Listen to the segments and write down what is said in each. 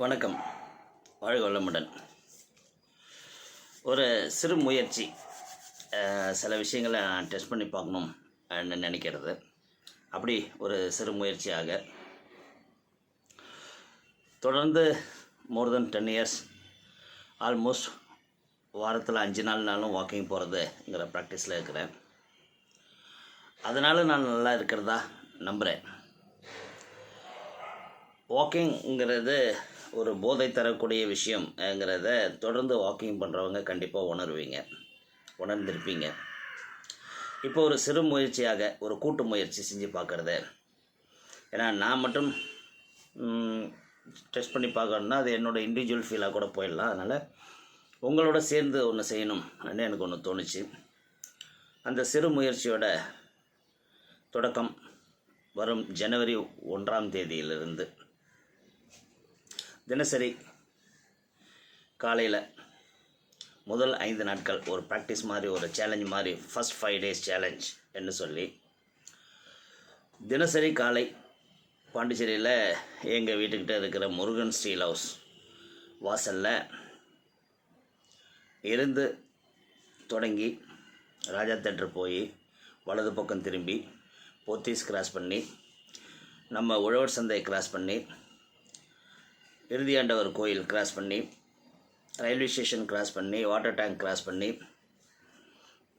வணக்கம். வாழ்க வளமுடன். ஒரு சிறு முயற்சி சில விஷயங்களை நான் டெஸ்ட் பண்ணி பார்க்கணும் நினைக்கிறது. அப்படி ஒரு சிறு முயற்சியாக தொடர்ந்து more than ten years almost வாரத்தில் அஞ்சு நாள்னாலும் வாக்கிங் போகிறதுங்கிற ப்ராக்டிஸில் இருக்கிறேன். அதனால் நான் நல்லா இருக்கிறதா நம்புகிறேன் வாக்கிங்கிறது ஒரு போதை தரக்கூடிய விஷயம்ங்கிறத தொடர்ந்து வாக்கிங் பண்ணுறவங்க கண்டிப்பாக உணர்வீங்க. உணர்ந்திருப்பீங்க. இப்போ ஒரு சிறு முயற்சியாக ஒரு கூட்டு முயற்சி செஞ்சு பார்க்குறது. ஏன்னா நான் மட்டும் டெஸ்ட் பண்ணி பார்க்கணுன்னா அது என்னோடய இண்டிவிஜுவல் ஃபீலாக கூட போயிடலாம். அதனால் உங்களோட சேர்ந்து ஒன்று செய்யணும் அப்படின்னு எனக்கு ஒன்று தோணுச்சு. அந்த சிறு முயற்சியோட தொடக்கம் வரும் ஜனவரி ஒன்றாம் தேதியிலிருந்து. தினசரி காலையில் முதல் ஐந்து நாட்கள் ஒரு ப்ராக்டிஸ் மாதிரி ஒரு சேலஞ்ச் மாதிரி ஃபஸ்ட் ஃபைவ் டேஸ் சேலஞ்ச் என்று சொல்லி தினசரி காலை பாண்டிச்சேரியில் எங்கள் வீட்டுக்கிட்ட இருக்கிற முருகன் ஸ்டீல் ஹவுஸ் வாசலில் இருந்து தொடங்கி ராஜா தேட்டர் போய் வலது பக்கம் திரும்பி போத்தீஸ் கிராஸ் பண்ணி நம்ம உழவர் சந்தையை கிராஸ் பண்ணி இறுதியாண்டவர் கோயில் கிராஸ் பண்ணி ரயில்வே ஸ்டேஷன் கிராஸ் பண்ணி வாட்டர் டேங்க் கிராஸ் பண்ணி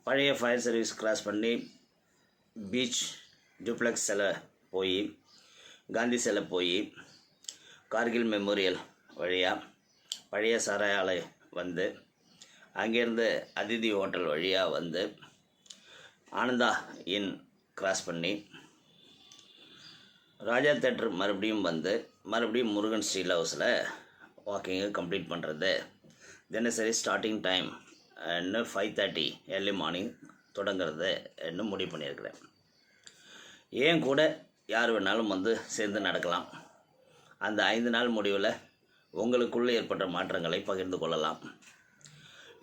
பழைய ஃபயர் சர்வீஸ் கிராஸ் பண்ணி பீச் டூப்ளெக்ஸ் சிலை போய் காந்தி சிலை போய் கார்கில் மெமோரியல் வழியாக பழைய சாராய ஆலை வந்து அங்கேருந்து அதிதி ஹோட்டல் வழியாக வந்து ஆனந்தா இன் கிராஸ் பண்ணி ராஜா தேட்டர் மறுபடியும் வந்து மறுபடியும் முருகன் ஸ்டீல் ஹவுஸில் வாக்கிங்கை கம்ப்ளீட் பண்ணுறது தினசரி ஸ்டார்டிங் டைம் இன்னும் ஃபைவ் தேர்ட்டி ஏர்லி மார்னிங் தொடங்கிறது இன்னும் முடிவு பண்ணியிருக்கிறேன். ஏன் கூட யார் வேணாலும் வந்து சேர்ந்து நடக்கலாம். அந்த ஐந்து நாள் முடிவில் உங்களுக்குள்ளே ஏற்பட்ட மாற்றங்களை பகிர்ந்து கொள்ளலாம்.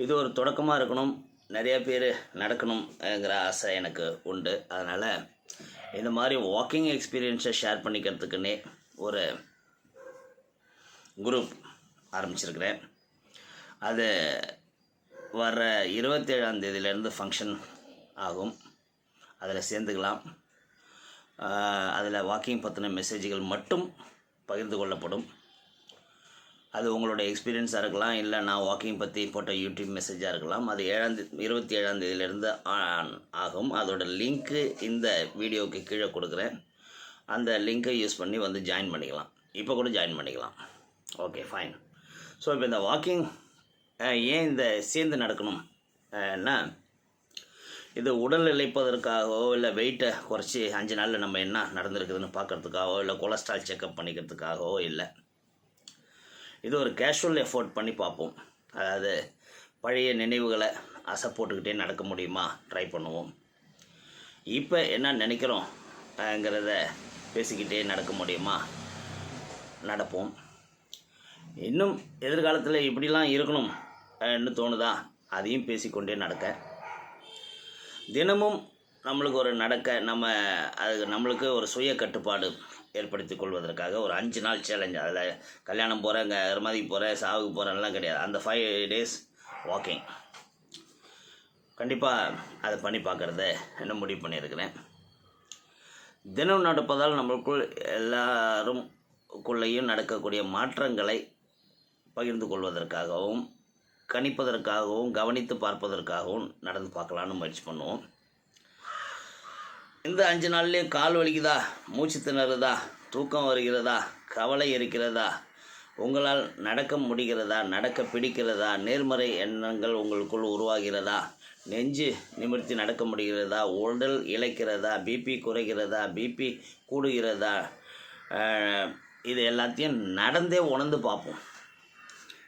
இது ஒரு தொடக்கமாக இருக்கணும். நிறைய பேர் நடக்கணுங்கிற ஆசை எனக்கு உண்டு. அதனால் இந்த மாதிரி வாக்கிங் எக்ஸ்பீரியன்ஸை ஷேர் பண்ணிக்கிறதுக்குன்னே ஒரு குரூப் ஆரம்பிச்சிருக்கிறேன். அது வர இருபத்தேழாம் தேதியிலேருந்து ஃபங்க்ஷன் ஆகும். அதில் சேர்ந்துக்கலாம். அதில் வாக்கிங் பற்றின மெசேஜ்கள் மட்டும் பகிர்ந்து கொள்ளப்படும். அது உங்களோட எக்ஸ்பீரியன்ஸாக இருக்கலாம் இல்லை நான் வாக்கிங் பற்றி போட்ட யூடியூப் மெசேஜாக இருக்கலாம். அது ஏழாம் தேதி இருபத்தி ஏழாம் தேதியிலேருந்து ஆன் ஆகும். அதோட லிங்க்கு இந்த வீடியோவுக்கு கீழே கொடுக்குறேன். அந்த லிங்க்கை யூஸ் பண்ணி வந்து ஜாயின் பண்ணிக்கலாம். இப்போ கூட ஜாயின் பண்ணிக்கலாம். ஓகே ஃபைன் ஸோ இப்போ இந்த வாக்கிங் ஏன் இந்த சேர்ந்து நடக்கணும்? என்ன? இது உடல் இழைப்பதற்காகவோ இல்லை வெயிட்டை குறைச்சி அஞ்சு நாளில் நம்ம என்ன நடந்திருக்குதுன்னு பார்க்குறதுக்காகவோ இல்லை கொலஸ்ட்ரால் செக்கப் பண்ணிக்கிறதுக்காகவோ இல்லை. இது ஒரு கேஷுவல் எஃபோர்ட் பண்ணி பார்ப்போம். அதாவது பழைய நினைவுகளை அசை போட்டுக்கிட்டே நடக்க முடியுமா? ட்ரை பண்ணுவோம். இப்போ என்ன நினைக்கிறோங்கிறத பேசிக்கிட்டே நடக்க முடியுமா? நடப்போம். இன்னும் எதிர்காலத்தில் இப்படிலாம் இருக்கணும் ன்னு தோணுதா? அதையும் பேசிக்கொண்டே நடக்க. தினமும் நம்மளுக்கு ஒரு நடக்க நம்ம அது நம்மளுக்கு ஒரு சுய கட்டுப்பாடு ஏற்படுத்தி கொள்வதற்காக ஒரு அஞ்சு நாள் சேலஞ்ச் அதில் கல்யாணம் போகிறேன் இங்கே அருமதிக்கு போகிறேன் சாவுக்கு போகிறேன்லாம் கிடையாது. அந்த ஃபைவ் டேஸ் வாக்கிங் கண்டிப்பாக அதை பண்ணி பார்க்குறத என்ன முடிவு பண்ணியிருக்கிறேன். தினம் நடப்பதால் நம்மளுக்குள் எல்லாரும் குள்ளையும் நடக்கக்கூடிய மாற்றங்களை பகிர்ந்து கொள்வதற்காகவும் கணிப்பதற்காகவும் கவனித்து பார்ப்பதற்காகவும் நடந்து பார்க்கலான்னு முயற்சி பண்ணுவோம். இந்த அஞ்சு நாள்லேயும் கால் வலிக்குதா? மூச்சு திணறுதா? தூக்கம் வருகிறதா? கவலை இருக்கிறதா? உங்களால் நடக்க முடிகிறதா? நடக்க பிடிக்கிறதா? நேர்மறை எண்ணங்கள் உங்களுக்குள் உருவாகிறதா? நெஞ்சு நிமிர்த்தி நடக்க முடிகிறதா? உடல் இழைக்கிறதா? பிபி குறைகிறதா? பிபி கூடுகிறதா? இது எல்லாத்தையும் நடந்தே உணர்ந்து பார்ப்போம்.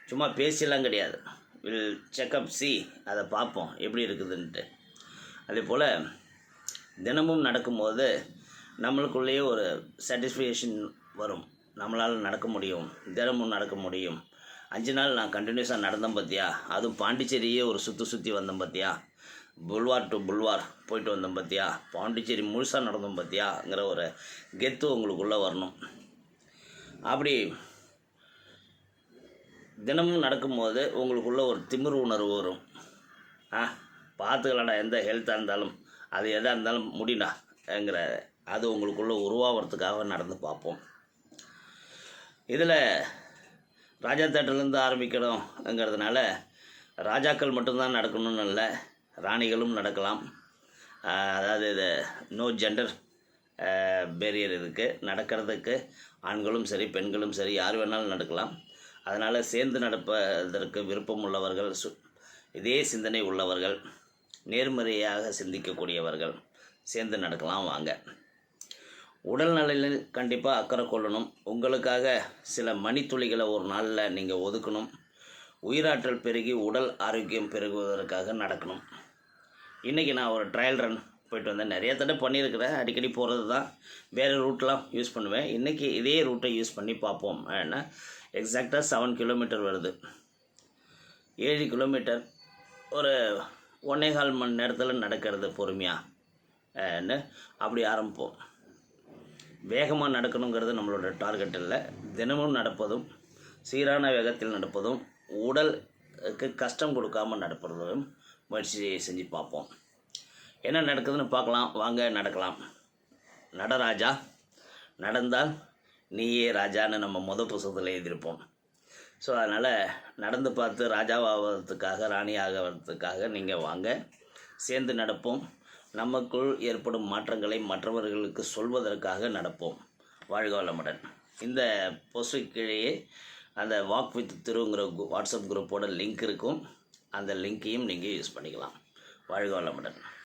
சும்மா பேசிலாம் கிடையாது. வில் செக்கப் சி அதை பார்ப்போம். எப்படி இருக்குதுன்ட்டு. அதே போல் தினமும் நடக்கும்போது நம்மளுக்குள்ளேயே ஒரு சாட்டிஸ்ஃபேக்ஷன் வரும். நம்மளால் நடக்க முடியும். தினமும் நடக்க முடியும். அஞ்சு நாள் நான் கண்டினியூஸாக நடந்தேன் பார்த்தியா அதுவும் பாண்டிச்சேரியே ஒரு சுற்றி சுற்றி வந்தேன் பார்த்தியா புல்வார் டு புல்வார் போயிட்டு வந்தோம் பார்த்தியா பாண்டிச்சேரி முழுசாக நடந்தோம் பார்த்தியாங்கிற ஒரு கெத்து உங்களுக்குள்ளே வரணும். அப்படி தினமும் நடக்கும்போது உங்களுக்குள்ள ஒரு திமிர் உணர்வு வரும். ஆ பார்த்துக்கலாம்டா எந்த ஹெல்த்தாக இருந்தாலும். அது எதாக இருந்தாலும் முடியடாங்கிற அது உங்களுக்குள்ளே உருவாகிறதுக்காக நடந்து பார்ப்போம். இதில் ராஜா தேட்டர்லேருந்து ஆரம்பிக்கணுங்கிறதுனால ராஜாக்கள் மட்டும்தான் நடக்கணும்னு இல்லை ராணிகளும் நடக்கலாம். அதாவது இது நோ ஜெண்டர் பேரியர் இருக்குது நடக்கிறதுக்கு ஆண்களும் சரி பெண்களும் சரி யார் வேணாலும் நடக்கலாம். அதனால் சேர்ந்து நடப்பதற்கு விருப்பம் உள்ளவர்கள் சு இதே சிந்தனை உள்ளவர்கள். நேர்மறையாக சிந்திக்கக்கூடியவர்கள் சேர்ந்து நடக்கலாம் வாங்க. உடல் நலனில் கண்டிப்பாக அக்கறை கொள்ளணும். உங்களுக்காக சில மணித்துளிகளை ஒரு நாளில் நீங்கள் ஒதுக்கணும். உயிராற்றல் பெருகி உடல் ஆரோக்கியம் பெருகுவதற்காக நடக்கணும். இன்றைக்கி நான் ஒரு ட்ரையல் ரன் போயிட்டு வந்தேன். நிறைய தடவை பண்ணியிருக்கிறேன். அடிக்கடி போகிறது தான். வேறு ரூட்லாம் யூஸ் பண்ணுவேன். இன்றைக்கி இதே ரூட்டை யூஸ் பண்ணி பார்ப்போம். ஏன்னா எக்ஸாக்டாக செவன் கிலோமீட்டர் வருது. ஏழு கிலோமீட்டர் ஒரு ஒன்னே கால் மணி நேரத்தில் நடக்கிறது பொறுமையாக அப்படி ஆரம்பிப்போம். வேகமாக நடக்கணுங்கிறது நம்மளோட டார்கெட் இல்லை. தினமும் நடப்பதும் சீரான வேகத்தில் நடப்பதும் உடலுக்கு கஷ்டம் கொடுக்காம நடப்பதும் முயற்சி செஞ்சு பார்ப்போம். என்ன நடக்குதுன்னு பார்க்கலாம். வாங்க நடக்கலாம். நடராஜா நடந்தால் நீயே ராஜான்னு நம்ம முத புத்தகத்தில் எழுதியிருப்போம். ஸோ அதனால் நடந்து பார்த்து ராஜாவாகிறதுக்காக ராணி ஆகிறதுக்காக நீங்கள் வாங்க. சேர்ந்து நடப்போம். நமக்குள் ஏற்படும் மாற்றங்களை மற்றவர்களுக்கு சொல்வதற்காக நடப்போம். வாழ்க வளமுடன். இந்த போஸ்ட்டு கீழேயே அந்த வாக் வித் திருங்கிற வாட்ஸ்அப் குரூப்போட லிங்க் இருக்கும். அந்த லிங்க்கையும் நீங்கள் யூஸ் பண்ணிக்கலாம். வாழ்க வளமுடன்.